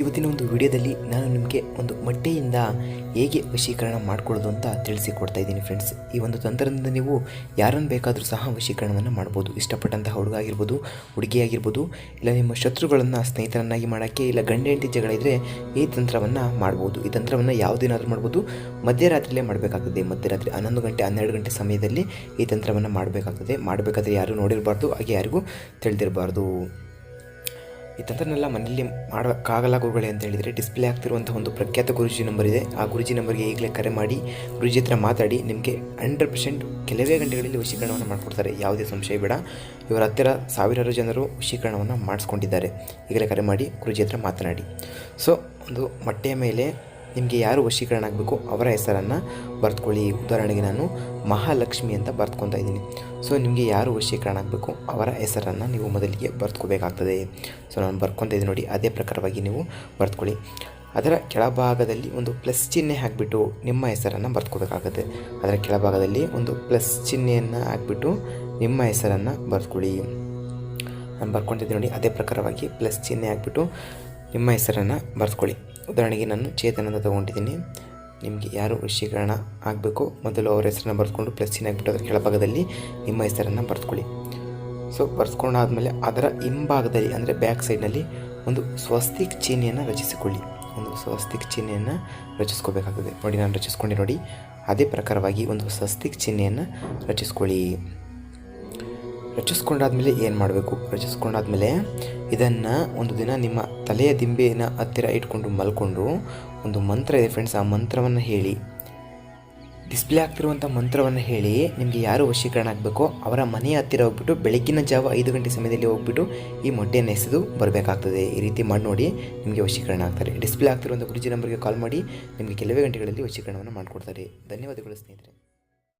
ಇವತ್ತಿನ ಒಂದು ವಿಡಿಯೋದಲ್ಲಿ ನಾನು ನಿಮಗೆ ಒಂದು ಮೊಟ್ಟೆಯಿಂದ ಹೇಗೆ ವಶೀಕರಣ ಮಾಡ್ಕೊಳ್ಳೋದು ಅಂತ ತಿಳಿಸಿಕೊಡ್ತಾ ಇದ್ದೀನಿ ಫ್ರೆಂಡ್ಸ್ ಈ ಒಂದು ತಂತ್ರದಿಂದ ನೀವು ಯಾರನ್ನು ಬೇಕಾದರೂ ಸಹ ವಶೀಕರಣವನ್ನು ಮಾಡ್ಬೋದು. ಇಷ್ಟಪಟ್ಟಂತಹ ಹುಡುಗ ಆಗಿರ್ಬೋದು, ಹುಡುಗಿ ಆಗಿರ್ಬೋದು, ಇಲ್ಲ ನಿಮ್ಮ ಶತ್ರುಗಳನ್ನು ಸ್ನೇಹಿತರನ್ನಾಗಿ ಮಾಡೋಕ್ಕೆ, ಇಲ್ಲ ಗಂಡ ಹೆಂಡತಿ ಜಗಳ ಇದ್ದರೆ ಈ ತಂತ್ರವನ್ನು ಮಾಡ್ಬೋದು. ಈ ತಂತ್ರವನ್ನು ಯಾವುದೇನಾದರೂ ಮಾಡ್ಬೋದು. ಮಧ್ಯರಾತ್ರಿಯಲ್ಲೇ ಮಾಡಬೇಕಾಗ್ತದೆ. ಮಧ್ಯರಾತ್ರಿ ಹನ್ನೊಂದು ಗಂಟೆ, ಹನ್ನೆರಡು ಗಂಟೆ ಸಮಯದಲ್ಲಿ ಈ ತಂತ್ರವನ್ನು ಮಾಡಬೇಕಾಗ್ತದೆ. ಮಾಡಬೇಕಾದ್ರೆ ಯಾರೂ ನೋಡಿರಬಾರ್ದು, ಹಾಗೆ ಯಾರಿಗೂ ತಿಳಿದಿರಬಾರ್ದು. ತಂತ್ರನೆಲ್ಲ ಮನೆಯಲ್ಲಿ ಮಾಡೋಕ್ಕಾಗಲ್ಲ ಗುರುಗಳೇ ಅಂತ ಹೇಳಿದರೆ ಡಿಸ್ಪ್ಲೇ ಆಗ್ತಿರುವಂಥ ಒಂದು ಪ್ರಖ್ಯಾತ ಗುರುಜಿ ನಂಬರ್ ಇದೆ. ಆ ಗುರುಜಿ ನಂಬರ್ಗೆ ಈಗಲೇ ಕರೆ ಮಾಡಿ, ಗುರುಜಿ ಹತ್ರ ಮಾತಾಡಿ, ನಿಮಗೆ ಹಂಡ್ರೆಡ್ ಪರ್ಸೆಂಟ್ ಕೆಲವೇ ಗಂಟೆಗಳಲ್ಲಿ ವಶೀಕರಣವನ್ನು ಮಾಡಿಕೊಡ್ತಾರೆ. ಯಾವುದೇ ಸಂಶಯ ಬೇಡ. ಇವರ ಹತ್ತಿರ ಸಾವಿರಾರು ಜನರು ವಶೀಕರಣವನ್ನು ಮಾಡಿಸ್ಕೊಂಡಿದ್ದಾರೆ. ಈಗಲೇ ಕರೆ ಮಾಡಿ, ಗುರುಜಿ ಹತ್ರ ಮಾತನಾಡಿ. ಸೊ ಒಂದು ಮೊಟ್ಟೆಯ ಮೇಲೆ ನಿಮಗೆ ಯಾರು ವಶೀಕರಣ ಆಗಬೇಕು ಅವರ ಹೆಸರನ್ನು ಬರೆದುಕೊಳ್ಳಿ. ಉದಾಹರಣೆಗೆ ನಾನು ಮಹಾಲಕ್ಷ್ಮಿ ಅಂತ ಬರ್ತ್ಕೊತಾ ಇದ್ದೀನಿ. ಸೊ ನಿಮಗೆ ಯಾರು ವಶೀಕರಣ ಆಗಬೇಕು ಅವರ ಹೆಸರನ್ನು ನೀವು ಮೊದಲಿಗೆ ಬರ್ತ್ಕೋಬೇಕಾಗ್ತದೆ ಸೊ ನಾನು ಬರ್ಕೊತಾ ಇದ್ದೀನಿ ನೋಡಿ, ಅದೇ ಪ್ರಕಾರವಾಗಿ ನೀವು ಬರ್ತ್ಕೊಳ್ಳಿ ಅದರ ಕೆಳಭಾಗದಲ್ಲಿ ಒಂದು ಪ್ಲಸ್ ಚಿಹ್ನೆ ಹಾಕಿಬಿಟ್ಟು ನಿಮ್ಮ ಹೆಸರನ್ನು ಬರ್ತ್ಕೋಬೇಕಾಗುತ್ತೆ ಅದರ ಕೆಳಭಾಗದಲ್ಲಿ ಒಂದು ಪ್ಲಸ್ ಚಿಹ್ನೆಯನ್ನು ಹಾಕಿಬಿಟ್ಟು ನಿಮ್ಮ ಹೆಸರನ್ನು ಬರ್ತ್ಕೊಳ್ಳಿ ನಾನು ಬರ್ಕೊತಿದ್ದೀನಿ ನೋಡಿ, ಅದೇ ಪ್ರಕಾರವಾಗಿ ಪ್ಲಸ್ ಚಿಹ್ನೆ ಹಾಕ್ಬಿಟ್ಟು ನಿಮ್ಮ ಹೆಸರನ್ನು ಬರೆಸ್ಕೊಳ್ಳಿ. ಉದಾಹರಣೆಗೆ ನಾನು ಚೇತನ ಅಂತ ತೊಗೊಂಡಿದ್ದೀನಿ. ನಿಮಗೆ ಯಾರು ವಶೀಕರಣ ಆಗಬೇಕು? ಮೊದಲು ಅವರ ಹೆಸರನ್ನು ಬರೆದುಕೊಂಡು ಪ್ಲಸ್ ಚಿಹ್ನೆ ಹಾಕ್ಬಿಟ್ಟು ಅದರ ಕೆಳಭಾಗದಲ್ಲಿ ನಿಮ್ಮ ಹೆಸರನ್ನು ಬರೆಸ್ಕೊಳ್ಳಿ. ಸೊ ಬರೆಸ್ಕೊಂಡಾದಮೇಲೆ ಅದರ ಹಿಂಭಾಗದಲ್ಲಿ, ಅಂದರೆ ಬ್ಯಾಕ್ ಸೈಡ್ನಲ್ಲಿ ಒಂದು ಸ್ವಸ್ತಿಕ್ ಚಿಹ್ನೆಯನ್ನು ರಚಿಸಿಕೊಳ್ಳಿ. ಒಂದು ಸ್ವಸ್ತಿಕ್ ಚಿಹ್ನೆಯನ್ನು ರಚಿಸ್ಕೋಬೇಕಾಗ್ತದೆ. ನೋಡಿ, ನಾನು ರಚಿಸ್ಕೊಂಡೆ ನೋಡಿ. ಅದೇ ಪ್ರಕಾರವಾಗಿ ಒಂದು ಸ್ವಸ್ತಿಕ್ ಚಿಹ್ನೆಯನ್ನು ರಚಿಸ್ಕೊಳ್ಳಿ. ರಚಿಸ್ಕೊಂಡಾದ್ಮೇಲೆ ಏನು ಮಾಡಬೇಕು? ರಚಿಸ್ಕೊಂಡಾದ್ಮೇಲೆ ಇದನ್ನು ಒಂದು ದಿನ ನಿಮ್ಮ ತಲೆಯ ದಿಂಬೆನ ಹತ್ತಿರ ಇಟ್ಕೊಂಡು ಮಲ್ಕೊಂಡು ಒಂದು ಮಂತ್ರ ಇದೆ ಫ್ರೆಂಡ್ಸ್ ಆ ಮಂತ್ರವನ್ನು ಹೇಳಿ. ಡಿಸ್ಪ್ಲೇ ಆಗ್ತಿರುವಂಥ ಮಂತ್ರವನ್ನು ಹೇಳಿ ನಿಮಗೆ ಯಾರು ವಶೀಕರಣ ಆಗಬೇಕೋ ಅವರ ಮನೆಯ ಹತ್ತಿರ ಹೋಗ್ಬಿಟ್ಟು ಬೆಳಗ್ಗಿನ ಜಾವ ಐದು ಗಂಟೆ ಸಮಯದಲ್ಲಿ ಹೋಗ್ಬಿಟ್ಟು ಈ ಮೊಟ್ಟೆಯನ್ನು ಎಸೆದು ಬರಬೇಕಾಗ್ತದೆ. ಈ ರೀತಿ ಮಾಡಿ ನೋಡಿ ನಿಮಗೆ ವಶೀಕರಣ ಆಗ್ತಾರೆ. ಡಿಸ್ಪ್ಲೇ ಆಗ್ತಿರುವಂಥ ಗುರುಜಿ ನಂಬರ್ಗೆ ಕಾಲ್ ಮಾಡಿ ನಿಮಗೆ ಕೆಲವೇ ಗಂಟೆಗಳಲ್ಲಿ ವಶೀಕರಣವನ್ನು ಮಾಡಿಕೊಡ್ತಾರೆ. ಧನ್ಯವಾದಗಳು ಸ್ನೇಹಿತರೆ.